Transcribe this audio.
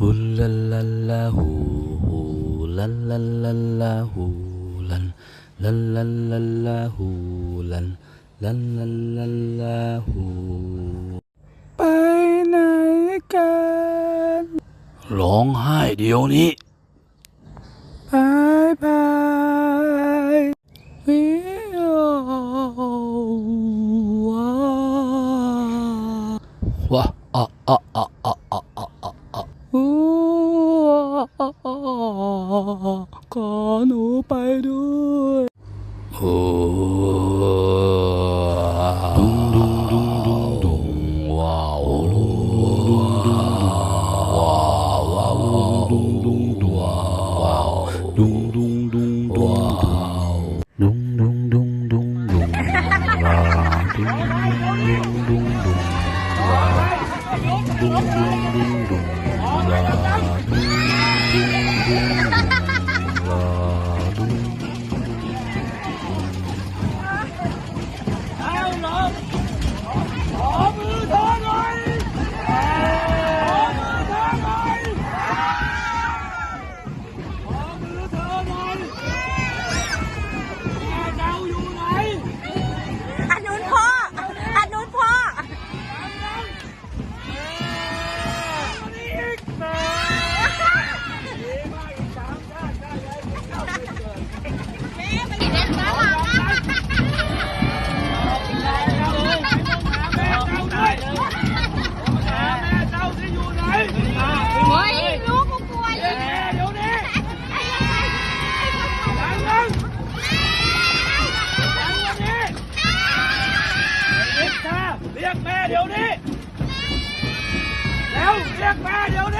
呼啦啦啦呼呼啦啦啦啦呼啦啦啦啦啦呼啦啦啦啦啦呼。白奶干，龙海留你。拜拜。哇啊啊啊！啊啊 หนูไปด้วยโอ้ดุงดุงดุงดุงดุงว้าวดุงดุงดุงดุงว้าวว้าวดุงดุงดุงว้าวดุงดุงดุงดุงดุงดุงดุงดุงดุงว้าวดุงดุงดุงดุงดุงว้าวดุงดุงดุงดุง รียกแม่เดี๋ยวนี้ แล้วเรียกแม่เดี๋ยวนี้